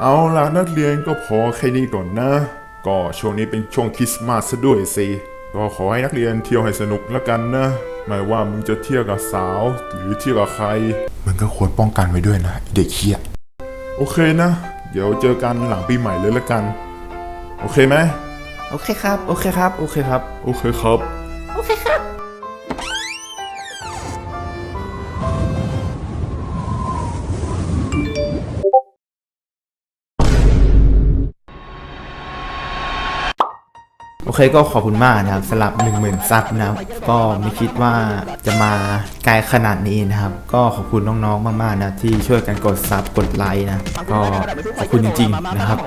เอาล่ะนักเรียนก็พอแค่นี้ก่อนนะ ก็ช่วงนี้เป็นช่วงคริสต์มาสซะด้วยสิ ก็ขอให้นักเรียนเที่ยวให้สนุกแล้วกันนะ ไม่ว่ามึงจะเที่ยวกับสาว หรือเที่ยวกับใครมึงก็ควรป้องกันไว้ด้วยนะไอ้เด็กเฮียโอเคนะ เดี๋ยวเจอกันหลังปีใหม่เลยละกัน โอเคไหมโอเคครับ โอเคครับ โอเคครับ โอเคครับ โอเคครับ โอเคก็ขอบคุณมากนะครับสำหรับ 1 0,000ซับนะครับก็ไม่คิดว่าจะมาไกลขนาดนี้นะครับ ก็ขอบคุณน้องๆมากๆนะที่ช่วยกันกดซับกดไลค์นะก็ขอบคุณจริง ๆ นะครับ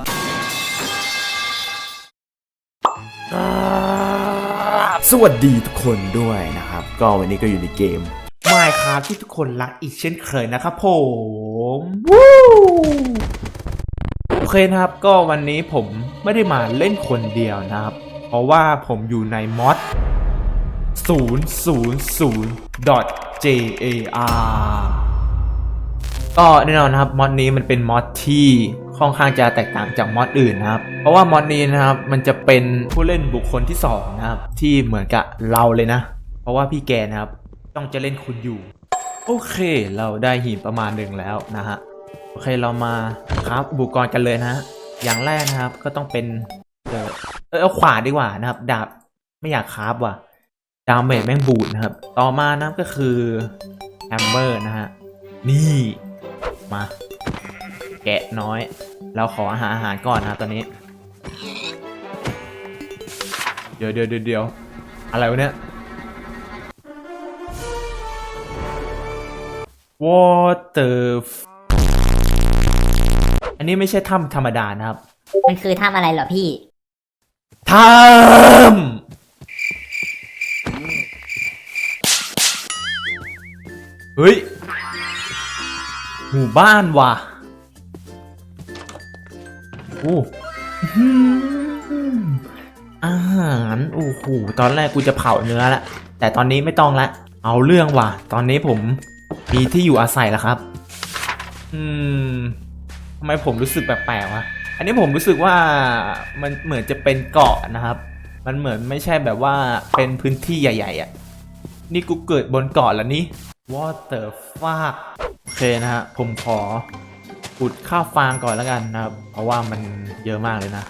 สวัสดีทุกคนด้วยนะครับ ก็วันนี้ก็อยู่ในเกม Minecraft ที่ทุกคนรักอีกเช่นเคยนะครับผมวู้โอเคนะครับก็วันนี้ผมไม่ได้มาเล่นคนเดียวนะครับ เพราะว่าผมอยู่ในมอด 000.jar ก็แน่นอนนะครับมอดนี้มันเป็นมอดที่ค่อนข้างจะแตกต่างจากมอดอื่นนะครับ เพราะว่ามอดนี้นะครับมันจะเป็นผู้เล่นบุคคลที่สองนะครับที่เหมือนกับเราเลยนะ เพราะว่าพี่แกนะครับต้องจะเล่นคุณอยู่ โอเคเราได้หินประมาณหนึ่งแล้วนะฮะ โอเคเรามาครับอุปกรณ์กันเลยนะฮะอย่างแรกนะครับก็ต้องเป็น อเออเอาขวานดีกว่านะครับ ดาบไม่อยากคราฟว่ะดาเมจแม่งบูดนะครับ ต่อมานะก็คือแฮมเมอร์นะฮะ นี่มา แกะน้อย เราขออาหารอาหารก่อนนะตอนนี้เดี๋ยวเดี๋ยวเดี๋ยวเดี๋ยวอะไรวะเนี่ย water อันนี้ไม่ใช่ถ้ำธรรมดานะครับ มันคือทำอะไรเหรอพี่ ถ้ำเฮ้ย หมู่บ้านว่ะโอ้อื้อหืออาหารโอ้โหตอนแรกกูจะเผาเนื้อละ แต่ตอนนี้ไม่ต้องละ เอาเรื่องว่ะ ตอนนี้ผมมีที่อยู่อาศัยแล้วครับ อืมทำไมผมรู้สึกแปลกๆวะ อันนี้ผมรู้สึกว่ามันเหมือนจะเป็นเกาะนะครับ มันเหมือนไม่ใช่แบบว่าเป็นพื้นที่ใหญ่ๆอะ่ะ นี่กูเกิดบนเกาะแล้วนี่ What the fuck โอเคนะฮะ ผมขออุดข้าวฟางก่อนแล้วกันนะครับ เพราะว่ามันเยอะมากเลยนะ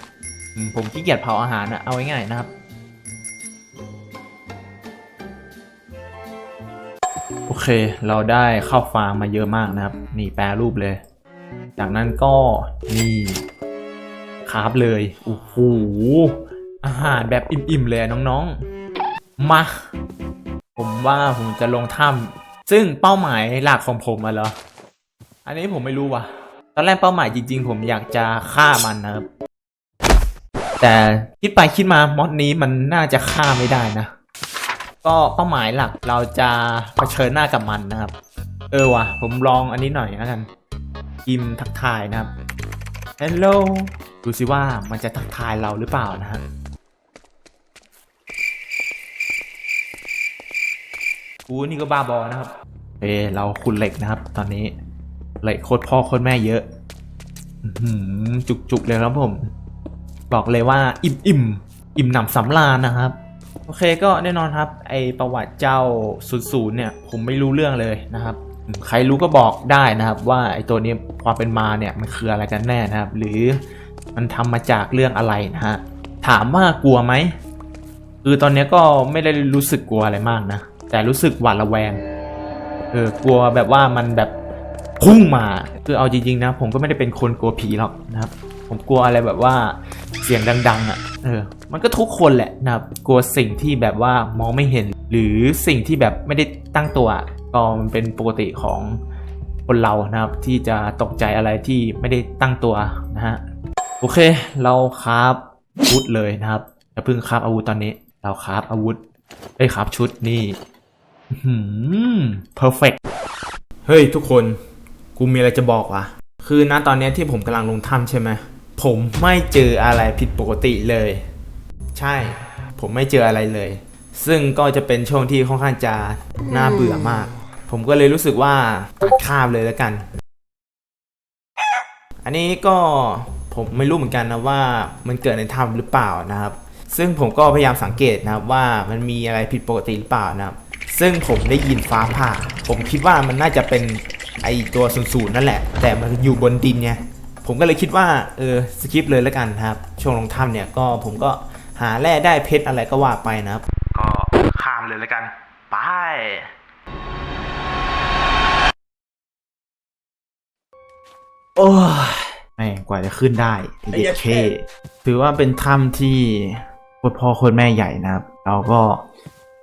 ผมขี้เกียจเผาอาหารนะ เอาง่ายๆนะครับ โอเค เราได้ข้าวฟางมาเยอะมากนะครับ นี่แปรรูปเลย จากนั้นก็นี่ คราฟเลย โอ้โห อาหารแบบอิ่มๆเลยน้องๆ มา ผมว่าผมจะลงถ้ำซึ่งเป้าหมายหลักของผมอะเหรอ อันนี้ผมไม่รู้ว่ะ ตอนแรกเป้าหมายจริงๆ ผมอยากจะฆ่ามันนะครับ แต่คิดไปคิดมามอดนี้มันน่าจะฆ่าไม่ได้นะ ก็เป้าหมายหลักเราจะเผชิญหน้ากับมันนะครับ เออว่ะ ผมลองอันนี้หน่อยแล้วกันพิมทักทายนะครับ Hello ดูสิว่ามันจะทักทายเราหรือเปล่านะฮะกูนี่ก็บ้าบอนะครับ เอเราคุณเหล็กนะครับ ตอนนี้เหล็กโคตรพ่อโคตรแม่เยอะอื้อหือจุกๆเลยครับผม บอกเลยว่าอิ่มอิ่มๆอิ่มหนำสำราญนะครับ โอเคก็แน่นอนครับ ไอประวัติเจ้าศูนย์ศูนย์เนี่ย ผมไม่รู้เรื่องเลยนะครับ ใครรู้ก็บอกได้นะครับ ว่าไอตัวนี้ความเป็นมาเนี่ยมันคืออะไรกันแน่นะครับ หรือ มันทำมาจากเรื่องอะไรนะฮะ ถามว่ากลัวไหมคือตอนนี้ก็ไม่ได้รู้สึกกลัวอะไรมากนะ แต่รู้สึกหวาดระแวง เออกลัวแบบว่ามันแบบพุ่งมาคือเอาจริงๆนะ ผมก็ไม่ได้เป็นคนกลัวผีหรอกนะครับ ผมกลัวอะไรแบบว่าเสียงดังๆอะ เออ มันก็ทุกคนแหละนะครับ กลัวสิ่งที่แบบว่ามองไม่เห็น หรือสิ่งที่แบบไม่ได้ตั้งตัวก็มันเป็นปกติของคนเรานะครับ ที่จะตกใจอะไรที่ไม่ได้ตั้งตัวนะฮะ โอเค เราคราฟอาวุธเลยนะครับอย่าเพิ่งคราฟอาวุธตอนนี้ เราคราฟอาวุธเอ้ยคราฟชุดนี่หืม perfect เฮ้ยทุกคน กูมีอะไรจะบอกว่ะ คือณตอนนี้ที่ผมกำลังลงถ้ำใช่ไหม ผมไม่เจออะไรผิดปกติเลย ใช่ ผมไม่เจออะไรเลย ซึ่งก็จะเป็นช่วงที่ค่อนข้างจะน่าเบื่อมากผผมก็เลยรู้สึกว่าตัดข้ามเลยแล้วกัน อันนี้ก็ ผมไม่รู้เหมือนกันนะว่ามันเกิดในถ้ำหรือเปล่านะครับ ซึ่งผมก็พยายามสังเกตนะครับว่ามันมีอะไรผิดปกติหรือเปล่านะครับ ซึ่งผมได้ยินฟ้าผ่า ผมคิดว่ามันน่าจะเป็นไอตัวศูนย์นั่นแหละ แต่มันอยู่บนดินไงผมก็เลยคิดว่าเออสกิปเลยแล้วกันครับ ช่วงลงถ้ำเนี่ยก็ผมก็หาแร่ได้เพชรอะไรก็ว่าไปนะครับ ก็ข้ามเลยแล้วกัน ไปโอ้ย กว่าจะขึ้นได้เด็กเคถือว่าเป็นถ้ำที่โคตรพ่อโคตรแม่ใหญ่นะครับ เราก็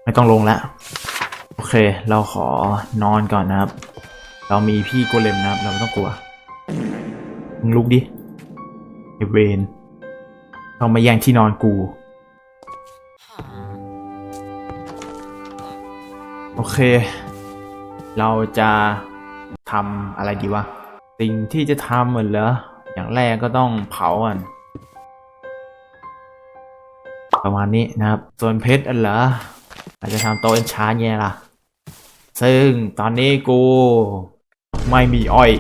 ไม่ต้องลงแล้วโอเค เราขอนอนก่อนนะครับ เรามีพี่โกเลมนะครับ เราไม่ต้องกลัวมึงลุกดิไอเวนต้องมาแย่งที่นอนกู โอเค เราจะทำอะไรดีวะ สิ่งที่จะทำเหมือนเหรอ อย่างแรกก็ต้องเผาก่อนประมาณนี้นะครับ ส่วนเพชรอันเหรออาจจะทำโตเอ็นชาร์ไงล่ะ ซึ่งตอนนี้กูไม่มีอ้อย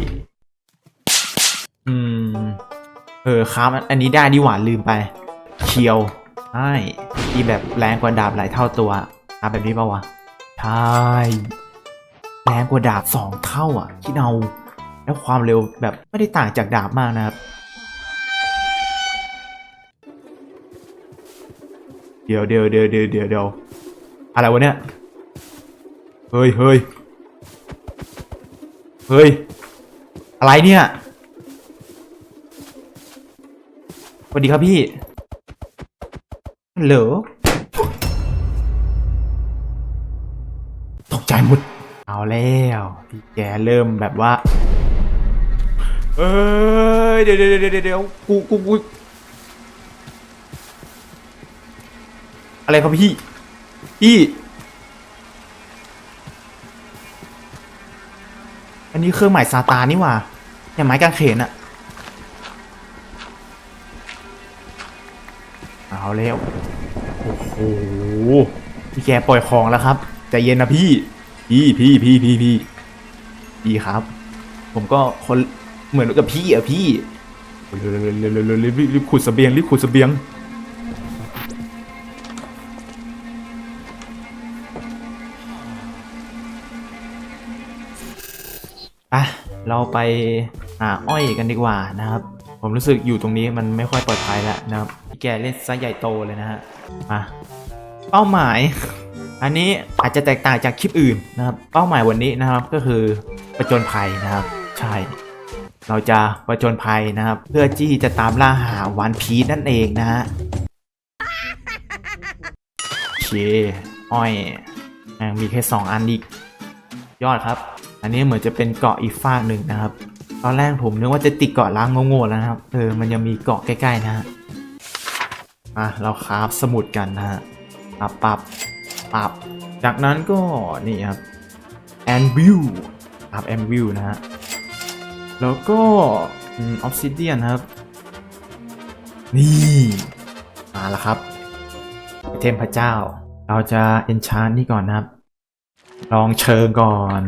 อืม เออครับอันอันนี้ได้ดีหว่าลืมไป เคียวใช่ที่แบบแรงกว่าดาบหลายเท่าตัวอะแบบนี้ปะวะ ใช่ แรงกว่าดาบสองเท่าอะ คิดเอา แล้วความเร็วแบบไม่ได้ต่างจากดาบมากนะครับ เดี๋ยวเดี๋ยวเดี๋ยวเดี๋ยวเดี๋ยวเดี๋ยวอะไรวะเนี่ยเฮ้ยเฮ้ยเฮ้ย อะไรเนี่ยสวัสดีครับพี่ฮัลโหลตกใจหมด เอาแล้ว พี่แกเริ่มแบบว่า เอ้ยเดี๋ยวเดี๋ยวเดี๋ยวเดี๋ยวกูกูกูอะไรครับพี่พี่อันนี้เครื่องหมายซาตานนี่หว่าอย่างไม้กางเขนอะเอาแล้วโอ้โหพี่แกปล่อยของแล้วครับใจเย็นนะพี่ พี่พี่พี่พี่พี่พี่ครับ ผมก็คน เหมือนกับพี่อะพี่รีบขุดเสบียงรีบขุดเสบียงอะเราไปหาอ้อยกันดีกว่านะครับ ผมรู้สึกอยู่ตรงนี้มันไม่ค่อยปลอดภัยแล้วนะครับแกเล่นซะใหญ่โตเลยนะฮะมาเป้าหมาย อันนี้อาจจะแตกต่างจากคลิปอื่นนะครับ เป้าหมายวันนี้นะครับก็คือประจนภัยนะครับ ใช่ เราจะประจนภัยนะครับ เพื่อที่จะตามล่าหาวันพีนั่นเองนะฮะโอเคอ้อยังมีแค่สองอันอีกยอดครับ อันนี้เหมือนจะเป็นเกาะอีกฟากหนึ่งนะครับ ตอนแรกผมนึกว่าจะติดเกาะล้างโง่ๆแล้วนะครับเออมันยังมีเกาะใกล้ๆนะฮะอะเราคราฟสมุดกันนะฮะปรับปรับปับจากนั้นก็นี่ครับ anvil ครับ anvil นะฮะ แล้วก็ออฟซิเดียนครับ นี่มาแล้วครับเทมพระเจ้า เราจะ enchant นี่ก่อนนะครับ ลองเชิงก่อน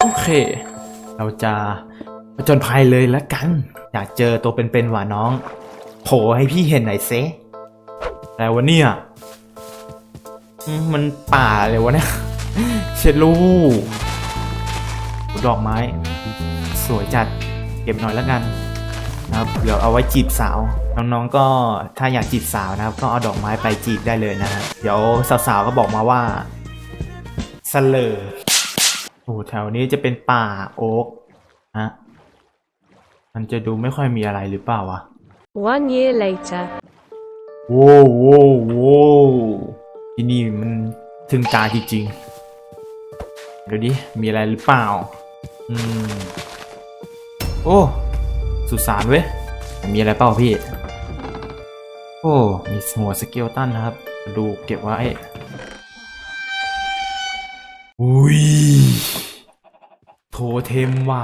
โอเค เราจะ ผจญภัยเลยละกัน อยากเจอตัวเป็นๆว่ะน้องโผล่ให้พี่เห็นหน่อยเซแต่วะเนี่ยอืมมันป่าเลยวะเนี่ยเชดลูดอกไม้ สวยจัดเก็บหน่อยแล้วกันนะครับเดี๋ยวเอาไว้จีบสาว น้องๆก็ถ้าอยากจีบสาวนะครับ ก็เอาดอกไม้ไปจีบได้เลยนะฮะเดี๋ยวสาวๆก็บอกมาว่าสเลอโอ้แถวนี้จะเป็นป่าโอ๊กฮะ มันจะดูไม่ค่อยมีอะไรหรือเปล่าวะ One year later. โว้วโว้วโว้วที่นี่มันถึงตาจริงๆเดี๋ยวดิมีอะไรหรือเปล่า อืม โอ้ สุสานเว้ย มีอะไรเปล่าพี่ โอ้ มีหัวสเกลตันนะครับ ดูเก็บไว้ อุ้ย โทเทมว่ะ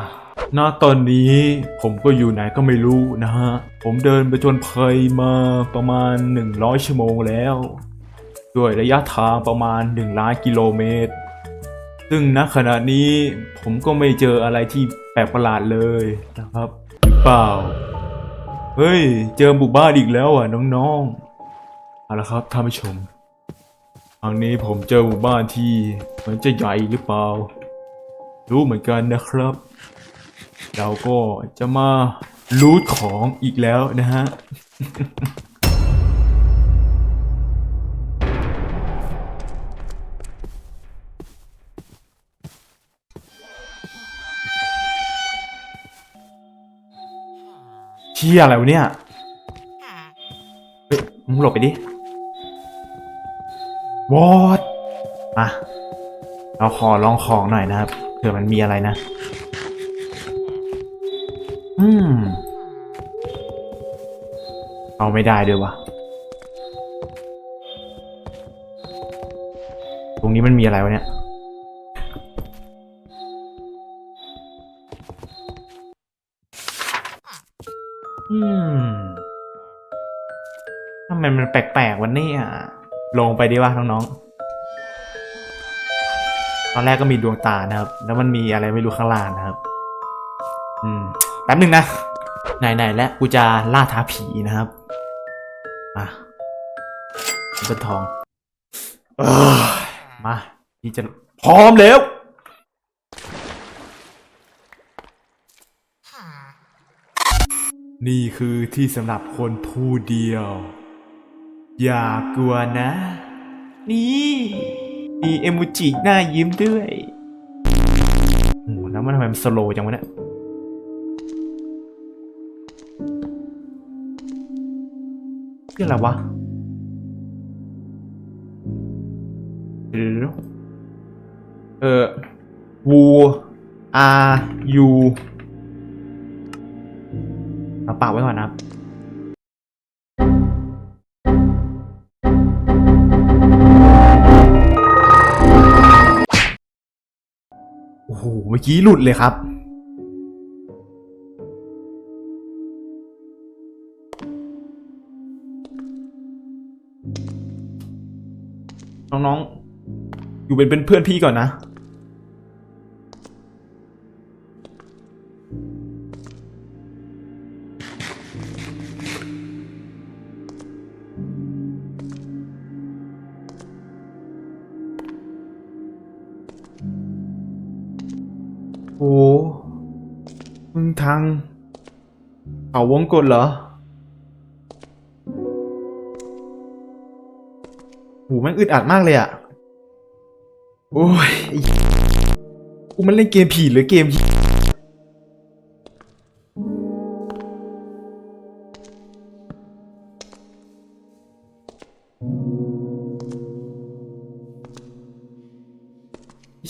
ณตอนนี้ผมก็อยู่ไหนก็ไม่รู้นะฮะ ผมเดินไปจนภัยมาประมาณ 100 ชั่วโมงแล้ว ด้วยระยะทางประมาณ1ล้านกิโลเมตร ซึ่งณขณะนี้ผมก็ไม่เจออะไรที่แปลกประหลาดเลยนะครับหรือเปล่า เฮ้ย เจอหมู่บ้านอีกแล้วอะน้องๆเอาละครับท่านผู้ชมครั้งนี้ผมเจอหมู่บ้านที่มือนจะใหญ่หรือเปล่า รู้เหมือนกันนะครับ เราก็จะมาลูทของอีกแล้วนะฮะเชี่ยอะไรวะเนี่ย เฮ้ยมึงหลบไปดิ วอดมาเราขอลองของหน่อยนะครับ เผื่อมันมีอะไรนะ อืม เอาไม่ได้ด้วยวะตรงนี้มันมีอะไรวะเนี่ย อืมทำไมมันแปลกๆวันนี้อะ ลงไปดีว่าน้องๆ ตอนแรกก็มีดวงตานะครับ แล้วมันมีอะไรไม่รู้ข้างล่างนะครับ อืม แป๊บหนึ่งนะ ไหนๆและกูจะล่าท้าผีนะครับมาเป็นทองอมาที่จะพร้อมแล้วนี่คือที่สำหรับคนผู้เดียว อย่ากลัวนะ นี่มีเอมูจิหน้ายิ้มด้วยโอ้โหแล้วมันทำไมมันสโลว์จังวะเนี่ย เรื่ออะไรวะเดี๋ยวเออวูอายูเราเป่าไว้ก่อนนะครับโอ้โห เมื่อกี้หลุดเลยครับ น้องๆ อยู่เป็นเพื่อนพี่ก่อนนะ โอ้มึงทางเขาวงกดเหรอ อึดอัดมากเลยอะโอ้ยไอ้กูมันเล่นเกมผีหรือเกม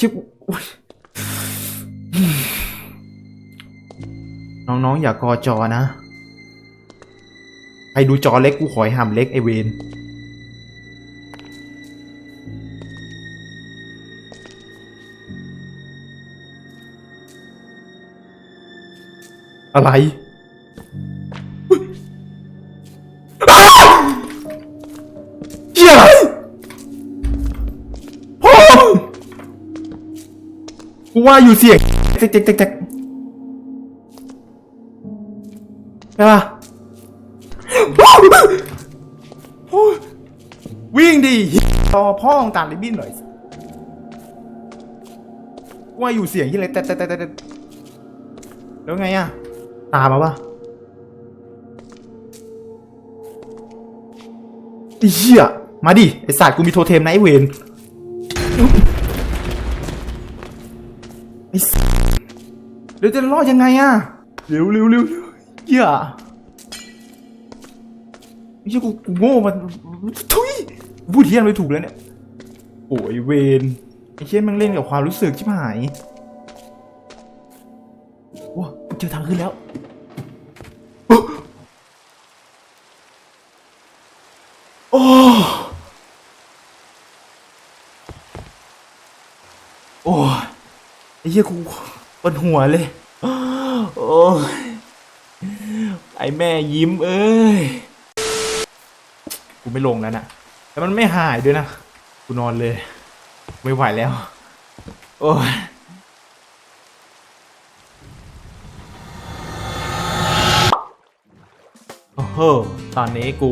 ชิบน้องๆ อย่ากอจอนะ ใครดูจอเล็กกูขอให้ห้ามเล็กไอเวน อะไรอาย่าวเหี้ยอะไรพ่อกูว่าอยู่เสียงเจ๊กเจ๊กเจ๊กเจ๊กใช่ปะโอ้ยวิ่งดิรอพ่อของตาลิบบินหน่อยสิว่าอยู่เสียงที่อะไรแต่แต่แต่แต่แล้วไงอะ ตามมาปะไอ้เหี้ยมาดิ ไอ้สัตว์กูมีโทเทมนะไอ้เวนไอ้สัตว์เดี๋ยวจะรอดยังไงอะเร็วเร็วเร็วเร็วเหี้ยไม่ใช่กูกูโง่มันทุยพูดเทียนไปถูกแล้วเนี่ย โอ้ยเวนไอ้เช่นมันเล่นกับความรู้สึกชิบหายว้าเจอทางขึ้นแล้ว โอ้โอ้ยไอ้ เหี้ยกูปวดหัวเลย โอ้ยไอแม่ยิ้มเอ้ย กูไม่ลงแล้วนะแต่มันไม่หายด้วยนะ กูนอนเลย ไม่ไหวแล้ว โอ้ยโอ้โห ตอนนี้กู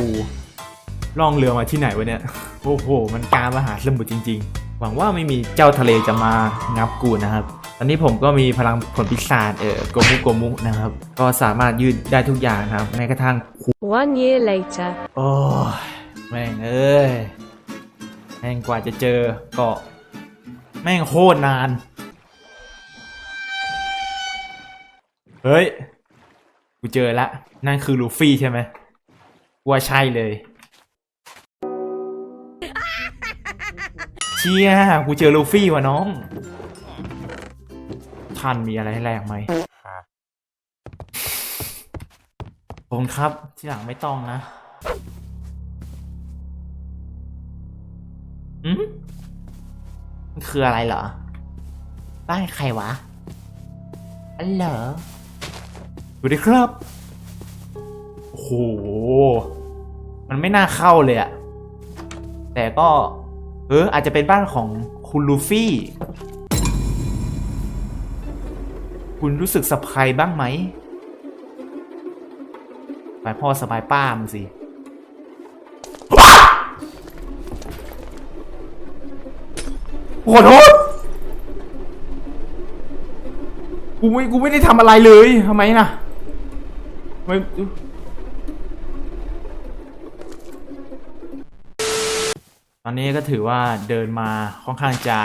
ล่องเรือมาที่ไหนวะเนี่ย โอ้โห มันกลารมหาสมุทรจริง ๆ หวังว่าไม่มีเจ้าทะเลจะมางับกูนะครับ ตอนนี้ผมก็มีพลังผลพิศาจเออโกมุโกมุนะครับ ก็สามารถยืดได้ทุกอย่างนะครับแม้กระทั่ง One year later. โอ้ยแม่งเอ้ยแม่งกว่าจะเจอเกาะแม่งโคตรนาน เฮ้ย กูเจอละ นั่นคือลูฟี่ใช่ไหมกูว่าใช่เลย เชี่ยกูเจอลูฟี่ว่ะน้อง ท่านมีอะไรให้แลกไหมผมครับ ที่หลังไม่ต้องนะอืมมันคืออะไรเหรอ บ้านใครวะ อันเหรอสวัสดีครับ โอ้โห มันไม่น่าเข้าเลยอะแต่ก็ เอออาจจะเป็นบ้านของคุณลูฟี่ คุณรู้สึกสะพายบ้างไหมสบายพ่อสบายป้ามึงสิ ขอโทษ กูไม่ กูไม่ได้ทำอะไรเลยทำไมนะไม่ตอนนี้ก็ถือว่าเดินมาค่อนข้างจะ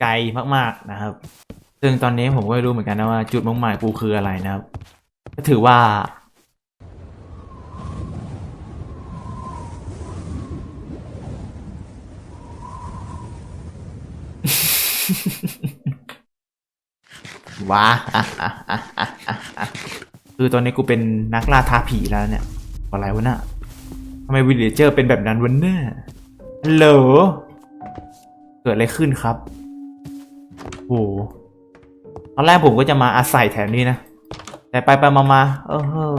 ไกลมากๆนะครับ ซึ่งตอนนี้ผมก็ไม่รู้เหมือนกันนะว่าจุดมุ่งหมายกูคืออะไรนะครับ ก็ถือว่า ว้าอะอะอะอะอะคือตอนนี้กูเป็นนักล่าท้าผีแล้วเนี่ยอะไรวะน่ะทำไมวิลเลเจอร์เป็นแบบนั้นวันน่ะฮัลโหล เกิดอะไรขึ้นครับโอ้โห ตอนแรกผมก็จะมาอาศัยแถวนี้นะ แต่ไปไปมามาเออ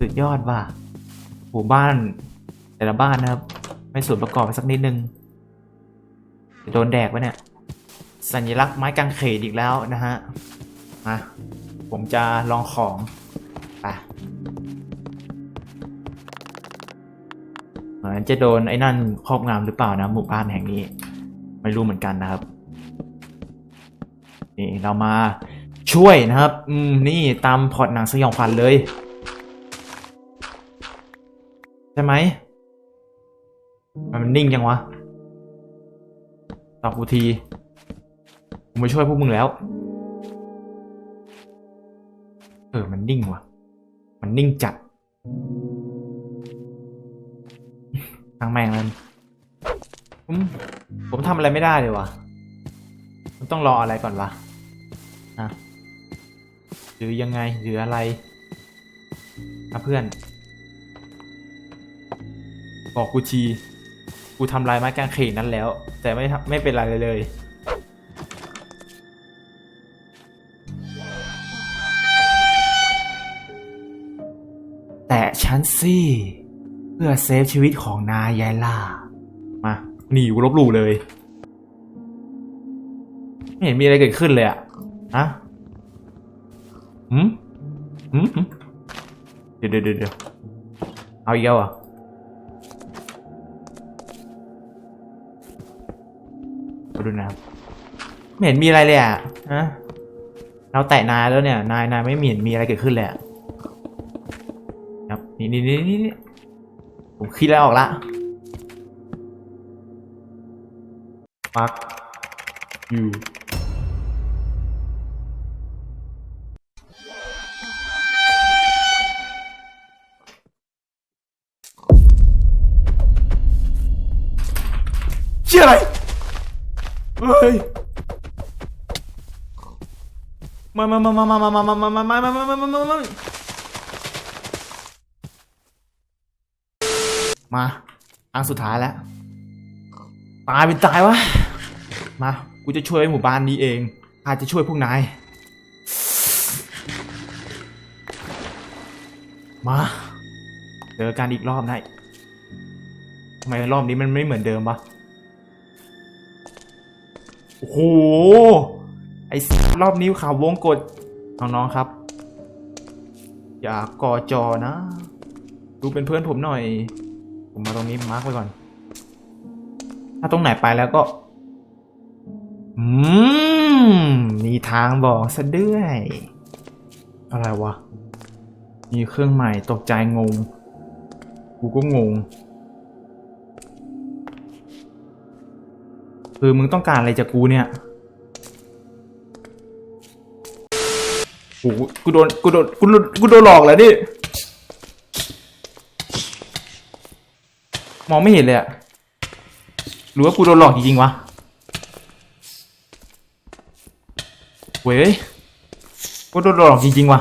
สุดยอดว่ะหมู่บ้าน แต่ละบ้านนะครับ ไม่ส่วนประกอบไปสักนิดนึงจะโดนแดกวะเนี่ย สัญลักษณ์ไม้กางเขนอีกแล้วนะฮะมาผมจะลองของไปเหมือนจะโดนไอ้นั่นครอบงำหรือเปล่านะ หมู่บ้านแห่งนี้ ไม่รู้เหมือนกันนะครับ นี่เรามาช่วยนะครับอืมนี่ตามพอร์ตหนังสยองขวัญเลย ใช่ไหมมันนิ่งยังวะตอบกูทีกูมาช่วยพวกมึงแล้ว เออ มันนิ่งว่ะมันนิ่งจัดทางแมงนั้นผมผมทำอะไรไม่ได้เลยวะ มันต้องรออะไรก่อนวะอะหรือยังไงหรืออะไรอะเพื่อน บอกกูทีกูทำลายไม้กางเขนนั้นแล้ว แต่ไม่ไม่เป็นไรเลยเลยแต่ฉันสิเพื่อเซฟชีวิตของนายยายล่า มาหนีกูลบหลู่เลย ไม่เห็นมีอะไรเกิดขึ้นเลยอะฮะหืมหืมเดี๋ยวเดี๋ยวเดี๋ยวเอาอีกแล้วเหรอะดูนะครับไม่เห็นมีอะไรเลยอะฮะเราแตะนายแล้วเนี่ย นายนายไม่เห็นมีอะไรเกิดขึ้นเลยอะครับนี่นี่นี่นี่นี่ผมคิดแล้วออกละปักอยู่ ยอะไร เฮ้ยมามามามามามามามามามามามามามามามามาอันสุดท้ายแล้ว ตายเป็นตายวะ มา กูจะช่วยหมู่บ้านนี้เองข้าจะช่วยพวกนาย มาเจอกันอีกรอบได้ทำไมรอบนี้มันไม่เหมือนเดิมวะ โอ้โห ไอ้รอบนี้ข่าววงกดน้องๆครับ อย่ากอจอนะ ดูเป็นเพื่อนผมหน่อย ผมมาตรงนี้มาร์กไว้ก่อน ถ้าตรงไหนไปแล้วก็ อืม มีทางบอกซะด้วย อะไรวะ มีเครื่องใหม่ตกใจงง กูก็งง คือมึงต้องการอะไรจากกูเนี่ยโอ้โหกูโดนกูโดนกูโดนกูโดนหลอกแล้วดิมองไม่เห็นเลยอะหรือว่ากูโดนหลอกจริงๆวะเว้ยกูโดนหลอกจริงๆวะ